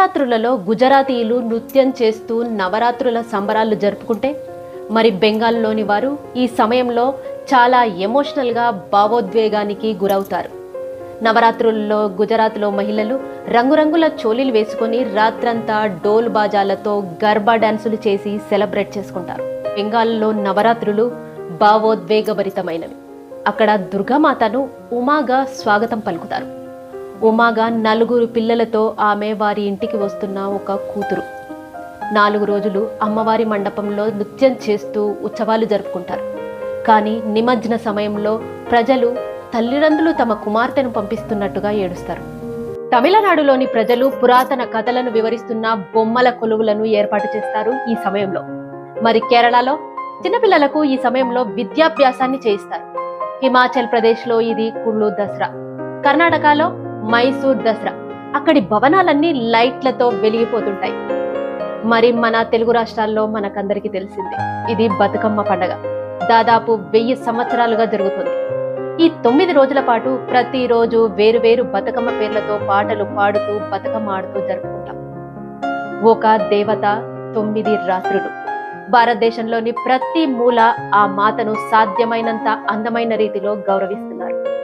నవరాత్రులలో గుజరాతీయులు నృత్యం చేస్తూ నవరాత్రుల సంబరాలు జరుపుకుంటే మరి బెంగాల్లోని వారు ఈ సమయంలో చాలా ఎమోషనల్గా భావోద్వేగానికి గురవుతారు. నవరాత్రుల్లో గుజరాత్లో మహిళలు రంగురంగుల చోలీలు వేసుకొని రాత్రంతా డోల్ బాజాలతో గర్బా డాన్సులు చేసి సెలబ్రేట్ చేసుకుంటారు. బెంగాల్లో నవరాత్రులు భావోద్వేగభరితమైనవి. అక్కడ దుర్గామాతను ఉమాగా స్వాగతం పలుకుతారు. ఉమాగా నలుగురు పిల్లలతో ఆమె వారి ఇంటికి వస్తున్న ఒక కూతురు. నాలుగు రోజులు అమ్మవారి మండపంలో నృత్యం చేస్తూ ఉత్సవాలు జరుపుకుంటారు. కానీ నిమజ్జన సమయంలో ప్రజలు తల్లిదండ్రులు తమ కుమార్తెను పంపిస్తున్నట్టుగా ఏడుస్తారు. తమిళనాడులోని ప్రజలు పురాతన కథలను వివరిస్తున్న బొమ్మల కొలువులను ఏర్పాటు చేస్తారు ఈ సమయంలో. మరి కేరళలో చిన్నపిల్లలకు ఈ సమయంలో విద్యాభ్యాసాన్ని చేయిస్తారు. హిమాచల్ ప్రదేశ్లో ఇది కుళ్ళు దసరా. కర్ణాటకలో మైసూర్ దసరా. అక్కడి భవనాలన్నీ లైట్లతో వెలిగిపోతుంటాయి. మరి మన తెలుగు రాష్ట్రాల్లో మనకందరికీ తెలిసిందే ఇది బతుకమ్మ పండగ. దాదాపు వెయ్యి సంవత్సరాలుగా జరుగుతుంది. ఈ తొమ్మిది రోజుల పాటు ప్రతిరోజు వేరు వేరు బతుకమ్మ పేర్లతో పాటలు పాడుతూ బతుకమ్మ ఆడుతూ జరుపుకుంటాం. ఒక దేవత తొమ్మిది రాత్రులు. భారతదేశంలోని ప్రతి మూల ఆ మాతను సాధ్యమైనంత అందమైన రీతిలో గౌరవిస్తున్నారు.